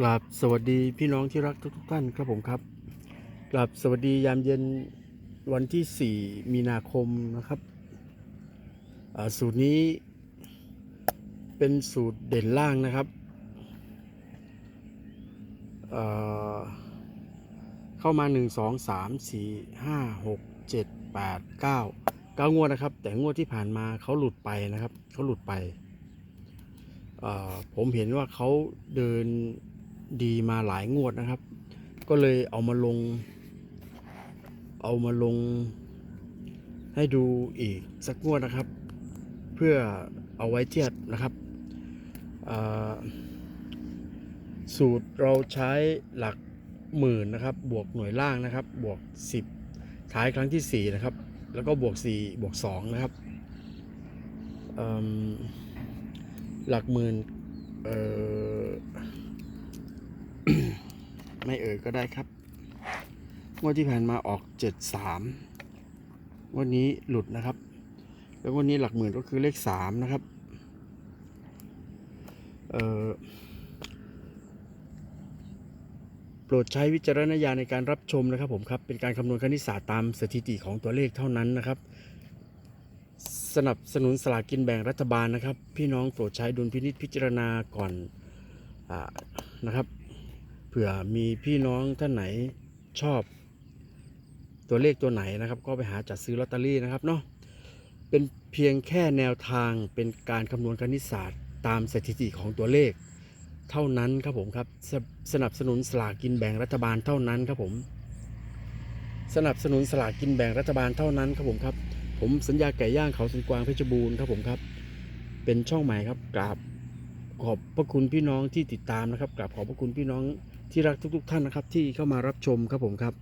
กราบสวัสดีพี่น้องที่รักทุกทท่านครับผมครับกราบสวัสดียามเย็นวันที่ 4 มีนาคมนะครับสูตรนี้เป็นสูตรเด่นล่างนะครับอ่าเข้ามา 1 2 3 4 5 6 7 8 9 9 งวดนะครับ แต่งวดที่ผ่านมาเขาหลุดไปนะครับเขาหลุดไปผมเห็นว่าเขาเดิน ดีมาหลายงวดนะครับ ก็เลยเอามาลง เอามาลง ให้ดูอีกสักงวดนะครับ เพื่อเอาไว้เทียบนะครับสูตรเราใช้หลักหมื่นนะครับ บวกหน่วยล่างนะครับ บวก 10 ท้ายครั้งที่ 4 นะครับ แล้วก็บวก 4 บวก 2 นะครับหลักหมื่นเอ่อ ไม่เอ่ยก็ได้ครับงวดที่ผ่านมาออกเจ็ดสามงวันนี้หลุดนะครับ แล้ววันนี้หลักหมื่นก็คือเลขสามนะครับ เออโปรดใช้วิจารณญาณในการรับชมนะครับผมครับ เป็นการคำนวณคณิตศาสตร์ตามสถิติของตัวเลขเท่านั้นนะครับ สนับสนุนสลากกินแบ่งรัฐบาลนะครับ พี่น้องโปรดใช้ดุลพินิจพิจารณาก่อนอนะครับ ผื่อมีพี่น้องท่านไหนชอบ ตัวเลขตัวไหนนะครับ ก็ไปหาจัดซื้อลอตเตอรี่นะครับเนาะเป็นเพียงแค่แนวทางเป็นการคำนวณคณิตศาสตร์ ตามสถิติของตัวเลข เท่านั้นครับผมครับสสนับสนุนสลากกินแบ่งรัฐบาลเท่านั้นครับผม สนับสนุนสลากกินแบ่งรัฐบาลเท่านั้นครับผมครับ ผมสัญญาไก่ย่างเขาสันกวางเพชรบูรณ์ครับผมครับ เป็นช่องใหม่ครับกราบขอบพระคุณพี่น้องที่ติดตามนะครับกราบขอบพระคุณพี่น้อง ที่รักทุกๆท่านนะครับที่เข้ามารับชมครับผมครับ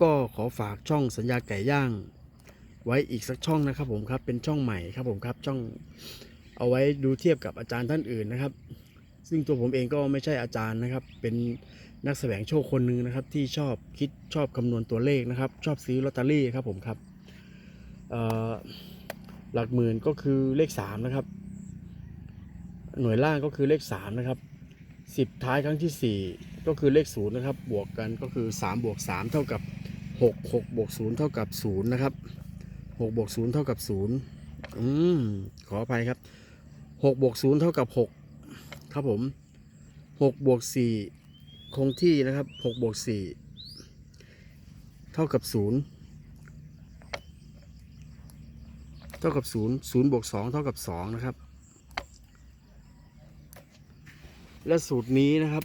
ก็ขอฝากช่องสัญญาไก่ย่าง ไว้อีกสักช่องนะครับผมครับเป็นช่องใหม่ครับผมครับช่องเอาไว้ดูเทียบกับอาจารย์ท่านอื่นนะครับ ซึ่งตัวผมเองก็ไม่ใช่อาจารย์นะครับ เป็นนักแสวงโชคคนหนึ่งนะครับ ที่ชอบคิดชอบคำนวณตัวเลขนะครับ ชอบซื้อลอตเตอรี่ครับผมครับหลักหมื่นก็คือเลข3นะครับ หน่วยล่างก็คือเลข 3 นะครับ 10 ท้ายครั้งทีสี่ 4 ก็คือเลข0นะครับ บวกกันก็คือ 3 บวก 3 เท่ากับ 6 6 บวก 0 เท่ากับ 0 นะครับ 6 บวก 0 เท่ากับ 0 อืม ขออภัยครับ 6 บวก 0 เท่ากับ 6 ครับผม 6 บวก 4 คงที่นะครับ 6 บวก 4 เท่ากับ0เท่ากับ 0 0 บวก 2 เท่ากับ 2 นะครับ และสูตรนี้นะครับ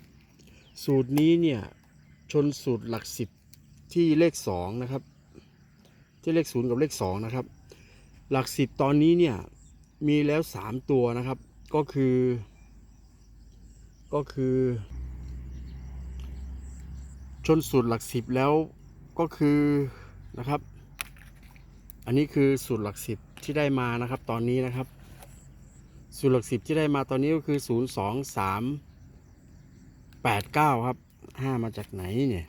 สูตรนี้เนี่ยชนสูตรหลัก10ที่เลข2นะครับ ที่เลข0กับเลข2นะครับ หลัก10ตอนนี้เนี่ยมีแล้ว3ตัวนะครับ ก็คือ ก็คือ ชนสูตรหลักสิบแล้วก็คือนะครับ อันนี้คือสูตรหลักสิบที่ได้มานะครับ ตอนนี้นะครับ สูตรหลักสิบที่ได้มาตอนนี้ก็คือศูนย์สองสามแปดเก้าครับห้ามาจากไหนเนี่ย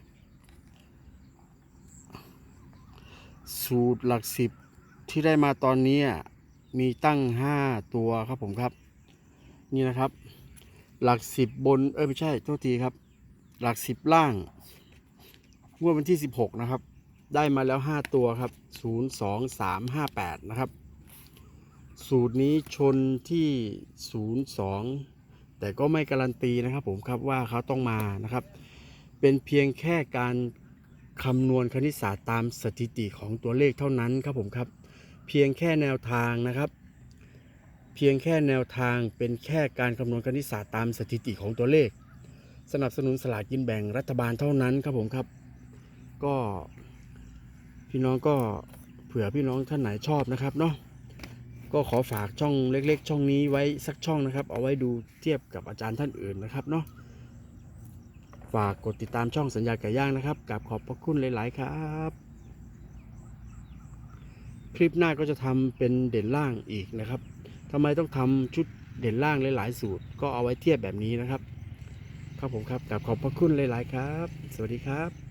สูตรหลักสิบที่ได้มาตอนนี้อะมีตั้งห้าตัวครับผมครับ นี่นะครับ หลักสิบบน เอ้ย ไม่ใช่โทษทีครับ หลักสิบล่างงวดวันที่16นะครับ ได้มาแล้ว5ตัวครับ0 2 3 5 8นะครับ สูตรนี้ชนที่ 0 2 แต่ก็ไม่การันตีนะครับผมครับว่าเขาต้องมานะครับ เป็นเพียงแค่การคำนวณคณิตศาสตร์ตามสถิติของตัวเลขเท่านั้นครับผมครับ เพียงแค่แนวทางนะครับ เพียงแค่แนวทางเป็นแค่การคำนวณคณิตศาสตร์ตามสถิติของตัวเลข สนับสนุนสลากกินแบ่งรัฐบาลเท่านั้นครับผมครับ ก็พี่น้องก็เผื่อพี่น้องท่านไหนชอบนะครับเนาะ ก็ขอฝากช่องเล็ก ๆ ช่องนี้ไว้สักช่องนะครับ เอาไว้ดูเทียบกับอาจารย์ท่านอื่นนะครับเนาะฝากกดติดตามช่องสัญญาไก่ย่างนะครับกับขอบพระคุณหลาย ๆ ครับ คลิปหน้าก็จะทำเป็นเด่นล่างอีกนะครับทำไมต้องทำชุดเด่นล่างหลาย ๆ สูตร ก็เอาไว้เทียบแบบนี้นะครับ ครับผมครับกับขอบพระคุณหลาย ๆ ครับ สวัสดีครับ